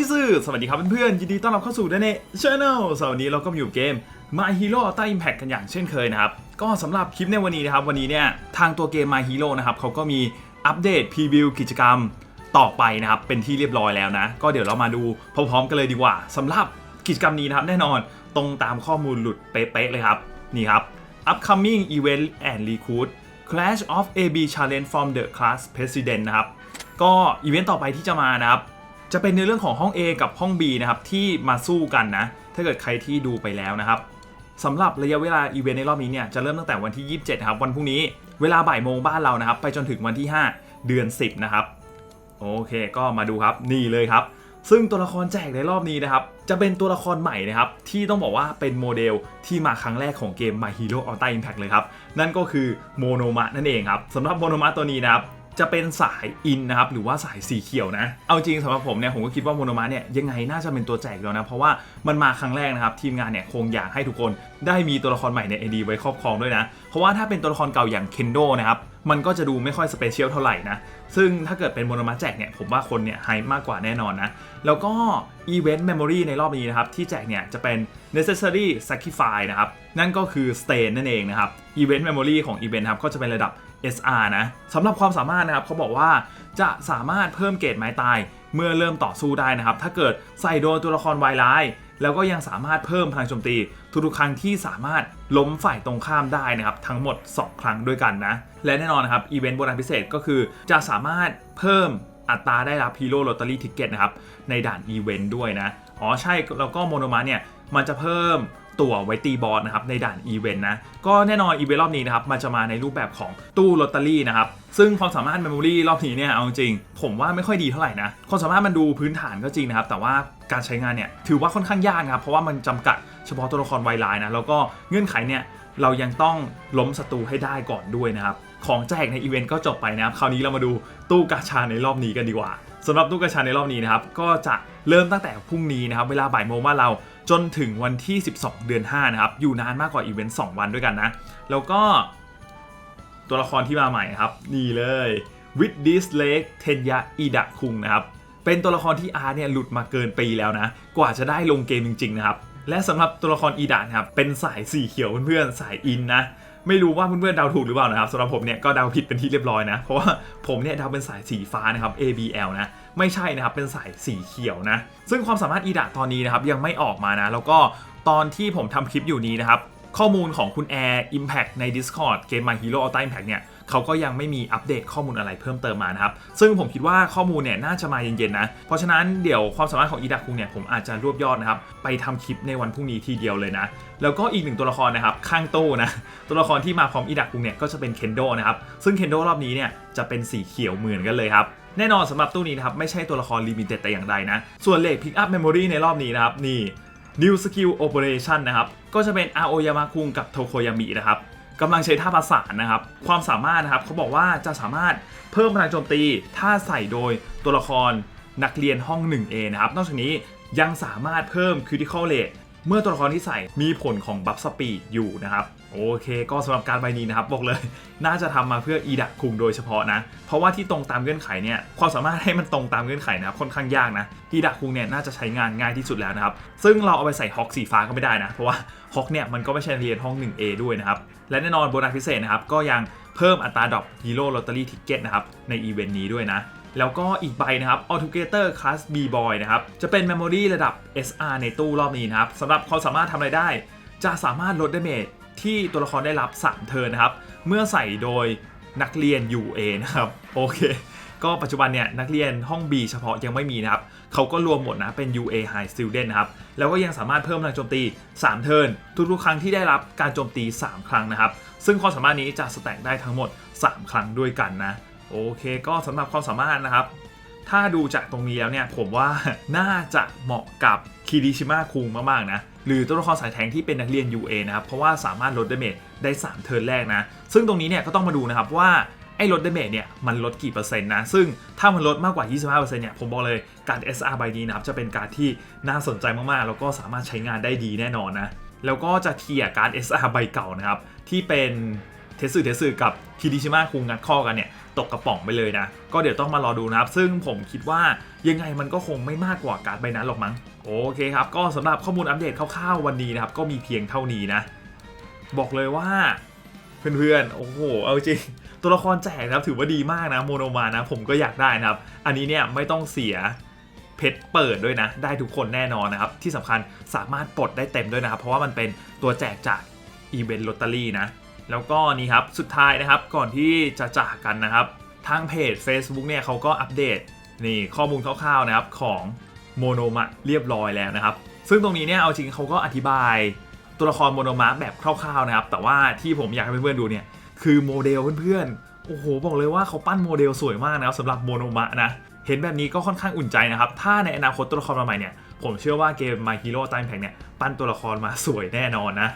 อยซื่อสวัสดีครับเพื่อนๆยินดีต้อนรับเข้าสู่เดนเน่ชาแนลสวัสดีเราก็มาอยู่เกม My Hero Ultra Impact กันอย่างเช่นเคยนะครับ ก็สำหรับคลิปในวันนี้นะครับ วันนี้เนี่ย ทางตัวเกม My Hero นะครับเขาก็มีอัปเดตพรีวิวกิจกรรมต่อไปนะครับ เป็นที่เรียบร้อยแล้วนะ ก็เดี๋ยวเรามาดูพร้อมๆกันเลยดีกว่าสำหรับกิจกรรมนี้นะครับ แน่นอนตรงตามข้อมูลหลุดเป๊ะๆเลยครับนี่ครับ upcoming event and recruit Clash of AB Challenge from the Class President นะครับก็อีเวนต์ต่อไปที่จะมานะครับ จะเป็นในเรื่องของห้อง A กับห้อง B นะครับที่มาสู้กันนะ ถ้าเกิดใครที่ดูไปแล้วนะครับสำหรับระยะเวลาอีเวนต์ในรอบนี้เนี่ยจะเริ่มตั้งแต่วันที่ 27ครับวันพรุ่งนี้เวลาบ่ายโมงบ้านเรานะครับ ไปจนถึงวันที่ 5 เดือน 10 นะครับ โอเคก็มาดูครับนี่เลยครับ ซึ่งตัวละครแจกในรอบนี้นะครับ จะเป็นตัวละครใหม่นะครับ ที่ต้องบอกว่าเป็นโมเดลที่มาครั้งแรกของเกม My Hero Ultra Impact เลยครับ นั่นก็คือโมโนมะนั่นเองครับสำหรับโมโนมะตัวนี้นะครับ จะเป็นสายอินนะครับหรือว่าสายสีเขียวนะ เอาจริงสำหรับผมเนี่ยผมก็คิดว่าโมโนมาเนี่ยยังไงน่าจะเป็นตัวแจกแล้วนะ เพราะว่ามันมาครั้งแรกนะครับ ทีมงานเนี่ยคงอยากให้ทุกคน ได้มีตัวละครใหม่ใน AD ไว้ครอบครองด้วยนะ เพราะว่าถ้าเป็นตัวละครเก่าอย่างเคนโดนะครับ มันก็จะดูไม่ค่อยสเปเชียลเท่าไหร่นะ ซึ่งถ้าเกิดเป็นโมโนมะแจกเนี่ย ผมว่าคนเนี่ยไฮมากกว่าแน่นอนนะ แล้วก็ Event Memory ในรอบนี้นะครับ ที่แจกเนี่ยจะเป็น Necessary Sacrifice นะครับ นั่นก็คือ Stain นั่นเองนะครับ Event Memory ของ Event ครับก็จะเป็นระดับ SR นะสำหรับความสามารถนะครับเขาบอกว่าจะสามารถเพิ่มเกรดไม้ตายเมื่อเริ่มต่อสู้ได้นะครับ ถ้าเกิดใส่โดนตัวละครวายร้าย แล้วก็ยังสามารถเพิ่มพลังโจมตี ทุกๆครั้งที่สามารถล้มฝ่ายตรงข้ามได้นะครับทั้งหมด 2 ครั้งด้วยกันนะและแน่นอนนะครับอีเวนต์โบนัสพิเศษก็คือจะสามารถเพิ่มอัตราได้รับฮีโร่ลอตเตอรี่ทิกเก็ตนะครับในด่านอีเวนต์ด้วยนะอ๋อใช่แล้วก็โมโนมาเนี่ยมันจะเพิ่ม ตั๋วไว้ตีบอสนะครับในด่านอีเวนต์นะก็แน่นอนอีเวนต์รอบนี้นะครับมันจะมาในรูปแบบของตู้ลอตเตอรี่นะครับซึ่งความสามารถเมมโมรี่รอบนี้เนี่ยเอาจริง ผมว่าไม่ค่อยดีเท่าไหร่นะความสามารถมันดูพื้นฐานก็จริงนะครับแต่ว่าการใช้งานเนี่ยถือว่าค่อนข้างยากนะครับเพราะว่ามันจำกัดเฉพาะตัวละครไวไลน์นะแล้วก็เงื่อนไขเนี่ยเรายังต้องล้มศัตรูให้ได้ก่อนด้วยนะครับของแจกในอีเวนต์ก็จบไปนะครับคราวนี้เรามาดูตู้กาชาในรอบนี้กันดีกว่าสำหรับตู้กาชาในรอบนี้นะครับก็จะเริ่มตั้งแต่พรุ่งนี้นะครับเวลาบ่ายโมงบ้าเรา จนถึงวันที่ 12 เดือน 5 นะครับ อยู่นานมากกว่าอีเวนต์ 2 วันด้วยกันนะ แล้วก็ตัวละครที่มาใหม่ครับ นี่เลยวิดดิสเลกเทนยาอิดะคุงนะครับ เป็นตัวละครที่อาร์เนี่ยหลุดมาเกินปีแล้วนะ กว่าจะได้ลงเกมจริง ๆ นะครับ และสำหรับตัวละครอีดะนะครับ เป็นสายสีเขียวเพื่อนๆ สายอินนะไม่รู้ว่าเพื่อนๆเดาถูกหรือเปล่านะครับสำหรับผมเนี่ยก็เดาผิดเป็นที่เรียบร้อยนะ เพราะว่าผมเนี่ยเดาเป็นสายสีฟ้านะครับ ABL นะ ไม่ใช่นะครับเป็นสายสีเขียวนะ ซึ่งความสามารถอีดะตอนนี้นะครับยังไม่ออกมานะ แล้วก็ตอนที่ผมทำคลิปอยู่นี้นะครับข้อมูลของคุณแอร์ Impact ใน Discord เกม My Hero Ultra Impact เนี่ยเขาก็ยังไม่มีอัปเดตข้อมูลอะไรเพิ่มเติมมานะครับ ซึ่งผมคิดว่าข้อมูลเนี่ยน่าจะมาเย็นๆนะ เพราะฉะนั้นเดี๋ยวความสามารถของอีดาคุงเนี่ยผมอาจจะรวบยอดนะครับ ไปทำคลิปในวันพรุ่งนี้ทีเดียวเลยนะ แล้วก็อีกหนึ่งตัวละครนะครับข้างโต้นะ ตัวละครที่มาพร้อมอีดาคุงเนี่ยก็จะเป็นเคนโดนะครับ ซึ่งเคนโดรอบนี้เนี่ยจะเป็นสีเขียวเหมือนกันเลยครับ แน่นอนสำหรับตู้นี้นะครับไม่ใช่ตัวละครลิมิเต็ดแต่อย่างใดนะ ส่วนเลขพิกอัพเมมโมรีในรอบนี้นะครับนี่ New Skill Operation นะครับก็จะเป็นอาโอยามาคุงกับโทโคยามินะครับกำลังใช้ท่าประสานนะครับ ความสามารถนะครับเขาบอกว่าจะสามารถเพิ่มพลังโจมตี ถ้าใส่โดยตัวละครนักเรียนห้อง 1A นะครับ นอกจากนี้ยังสามารถเพิ่ม Critical Rate เมื่อตัวละครที่ใส่มีผลของบัฟสปีดอยู่นะครับ โอเค ก็สำหรับการใบนี้นะครับ บอกเลย น่าจะทำมาเพื่ออีดักคุงโดยเฉพาะนะ เพราะว่าที่ตรงตามเงื่อนไขเนี่ยความสามารถให้มันตรงตามเงื่อนไขนะครับค่อนข้างยากนะอีดักคุงเนี่ยน่าจะใช้งานง่ายที่สุดแล้วนะครับ ซึ่งเราเอาไปใส่ฮอกสีฟ้าก็ไม่ได้นะ เพราะว่าฮอกเนี่ยมันก็ไม่ใช่เรียนห้อง 1A ด้วยนะครับและแน่นอนโบนัสพิเศษนะครับก็ยังเพิ่มอัตราดรอปฮีโร่ลอตเตอรี่ทิกเก็ตนะครับในอีเวนต์นี้ด้วยนะ แล้วก็อีกใบนะครับ Altogether Class B Boy นะครับจะเป็น Memory ระดับ SR ในตู้รอบนี้นะครับสำหรับความสามารถทำอะไรได้ จะสามารถลดดาเมจที่ตัวละครได้รับ 3 เทิร์นนะครับ เมื่อใส่โดยนักเรียน UA นะครับ โอเค ก็ปัจจุบันเนี่ยนักเรียนห้อง B เฉพาะยังไม่มีนะครับเขาก็รวมหมดนะเป็น UA High Student นะครับ แล้วก็ยังสามารถเพิ่มพลังโจมตี 3 เทิร์นทุกๆครั้งที่ได้รับการโจมตี 3 ครั้งนะครับ ซึ่งความสามารถนี้จะสแต็กได้ทั้งหมด 3 ครั้งด้วยกันนะ โอเคก็สำหรับความสามารถนะครับ ถ้าดูจากตรงนี้แล้วเนี่ย ผมว่าน่าจะเหมาะกับคิริชิมะคุงมากๆนะหรือตัวละครสายแทงที่เป็นนักเรียน UA นะครับ เพราะว่าสามารถลดดาเมจได้ 3 เทิร์นแรกนะ ซึ่งตรงนี้เนี่ยก็ต้องมาดูนะครับว่าไอ้ลดดาเมจเนี่ยมันลดกี่เปอร์เซ็นต์นะ ซึ่งถ้ามันลดมากกว่า 25%เนี่ยผมบอกเลยการ SR ใบนี้นะครับจะเป็นการที่น่าสนใจมากๆ แล้วก็สามารถใช้งานได้ดีแน่นอนนะ แล้วก็จะเทียร์การ SR ใบเก่านะครับที่เป็น เทสึเทสึกับคิริชิมะคุงงัดข้อกันเนี่ยตกกระป๋องไปเลยนะ ก็เดี๋ยวต้องมารอดูนะครับ ซึ่งผมคิดว่ายังไงมันก็คงไม่มากกว่าการใบนั้นหรอกมั้งโอเคครับ ก็สำหรับข้อมูลอัปเดตคร่าวๆวันนี้นะครับก็มีเพียงเท่านี้นะ บอกเลยว่าเพื่อนๆ โอ้โห เอาจริง ตัวละครแจกนะครับถือว่าดีมากนะโมโนมานะ ผมก็อยากได้นะครับ อันนี้เนี่ยไม่ต้องเสียเพชรเปิดด้วยนะ ได้ทุกคนแน่นอนนะครับ ที่สำคัญสามารถปลดได้เต็มด้วยนะครับ เพราะว่ามันเป็นตัวแจกจากอีเวนต์ลอตเตอรี่นะ แล้วก็นี่ครับสุดท้ายนะครับก่อนที่จะจากกันนะครับ ทางเพจ Facebook เนี่ยเขาก็อัปเดตนี่ข้อมูลคร่าวๆนะครับของโมโนมะเรียบร้อยแล้วนะครับ ซึ่งตรงนี้เนี่ยเอาจริงเขาก็อธิบายตัวละครโมโนมะแบบคร่าวๆนะครับ แต่ว่าที่ผมอยากให้เพื่อนๆดูเนี่ยคือโมเดลเพื่อนๆโอ้โหบอกเลยว่าเขาปั้นโมเดลสวยมากนะครับสำหรับโมโนมะนะเห็นแบบนี้ก็ค่อนข้างอุ่นใจนะครับ ถ้าในอนาคตตัวละครมาใหม่เนี่ยผมเชื่อว่าเกม My Hero Time Pack เนี่ยปั้นตัวละครมาสวยแน่นอนนะ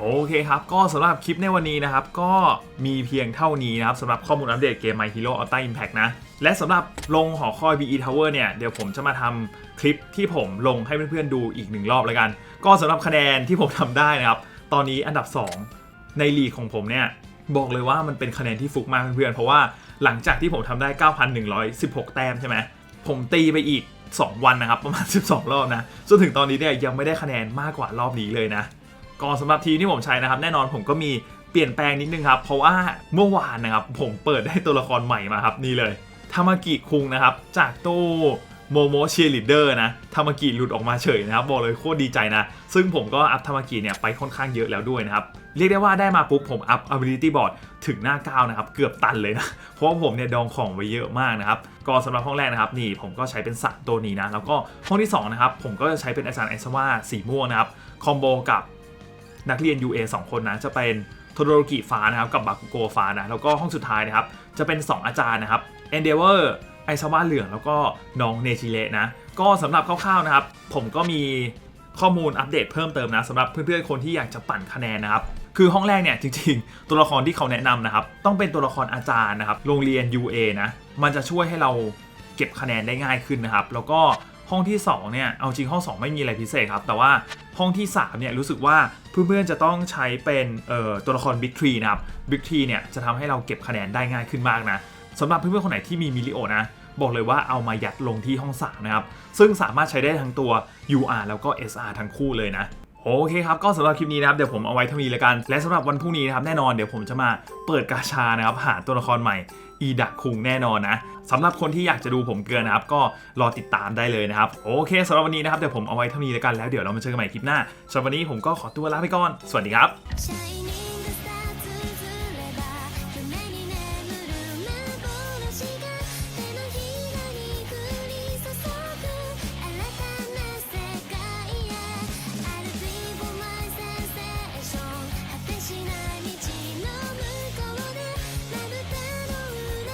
โอเคครับ ก็สำหรับคลิปในวันนี้นะครับ ก็มีเพียงเท่านี้นะครับสำหรับข้อมูลอัปเดตเกม My Hero Ultra Impact นะ และสำหรับลงหอคอย BE Tower เนี่ย เดี๋ยวผมจะมาทำคลิปที่ผมลงให้เพื่อนๆดูอีกหนึ่งรอบแล้วกัน ก็สำหรับคะแนนที่ผมทำได้นะครับ ตอนนี้อันดับ 2 ในลีกของผมเนี่ย บอกเลยว่ามันเป็นคะแนนที่ฟุกมากเพื่อนๆ เพราะว่าหลังจากที่ผมทำได้ 9,116 แต้มใช่ไหมผมตีไปอีก 2 วันนะครับประมาณ 12 รอบนะจนถึงตอนนี้เนี่ยยังไม่ได้คะแนนมากกว่ารอบนี้เลยนะ ก่อนสำหรับทีมที่ผมใช้นะครับแน่นอนผมก็มีเปลี่ยนแปลงนิดนึงครับเพราะว่าเมื่อวานนะครับผมเปิดได้ตัวละครใหม่มาครับนี่เลยทามากิคุงนะครับจากตู้โมโมเชียร์ลีดเดอร์นะทามากิหลุดออกมาเฉยนะครับบอกเลยโคตรดีใจนะ ซึ่งผมก็อัพทามากิเนี่ยไปค่อนข้างเยอะแล้วด้วยนะครับ เรียกได้ว่าได้มาปุ๊บผมอัพ ability board ถึงหน้าก้าวนะครับ เกือบตันเลยนะ เพราะว่าผมเนี่ยดองของไว้เยอะมากนะครับ ก็สำหรับห้องแรกนะครับนี่ผมก็ใช้เป็นสามตัวนี้นะ แล้วก็ห้องที่สองนะครับผมก็จะใช้เป็นอาจารย์ไอซาว่าสีม่วงนะครับคอมโบกับ นักเรียน UA 2 คนนะจะเป็นโทโดโรกิฟ้านะครับกับบาคุโกฟ้านะแล้วก็ห้องสุดท้ายนะครับจะเป็น 2 อาจารย์นะครับ Endeavor ไอซาวาเหลืองแล้วก็น้องเนจิเระนะก็สำหรับคร่าวๆนะครับ ผมก็มีข้อมูลอัปเดตเพิ่มเติมนะสำหรับเพื่อนๆคนที่อยากจะปั่นคะแนนนะครับคือห้องแรกเนี่ยจริงๆ ตัวละครที่เขาแนะนำนะครับ ต้องเป็นตัวละครอาจารย์นะครับ โรงเรียน UA นะ มันจะช่วยให้เราเก็บคะแนนได้ง่ายขึ้นนะครับ แล้วก็ ห้องที่ 2 เนี่ย เอาจริงห้อง 2 ไม่มีอะไรพิเศษครับ แต่ว่าห้องที่ 3 เนี่ย รู้สึกว่าเพื่อนๆจะต้องใช้เป็นตัวละคร Big Tree นะครับ Big Tree เนี่ย จะทำให้เราเก็บคะแนนได้ง่ายขึ้นมากนะสำหรับเพื่อนๆคนไหนที่มีมิลิโอนะ บอกเลยว่าเอามายัดลงที่ห้อง 3 นะครับ ซึ่งสามารถใช้ได้ทั้งตัว UR แล้วก็ SR ทั้งคู่เลยนะโอเคครับ ก็สำหรับคลิปนี้นะครับ เดี๋ยวผมเอาไว้เท่านี้แล้วกัน และสำหรับวันพรุ่งนี้นะครับ แน่นอนเดี๋ยวผมจะมาเปิดกาชานะครับ หาตัวละครใหม่ อีดักคุงแน่นอนนะสำหรับคนที่อยากจะดูผมเกลือนะครับ ก็รอติดตามได้เลยนะครับ โอเคสำหรับวันนี้นะครับ เดี๋ยวผมเอาไว้เท่านี้แล้วกันแล้วเดี๋ยวเรามาเจอกันใหม่คลิปหน้าสำหรับวันนี้ผมก็ขอตัวลาไปก่อน สวัสดีครับ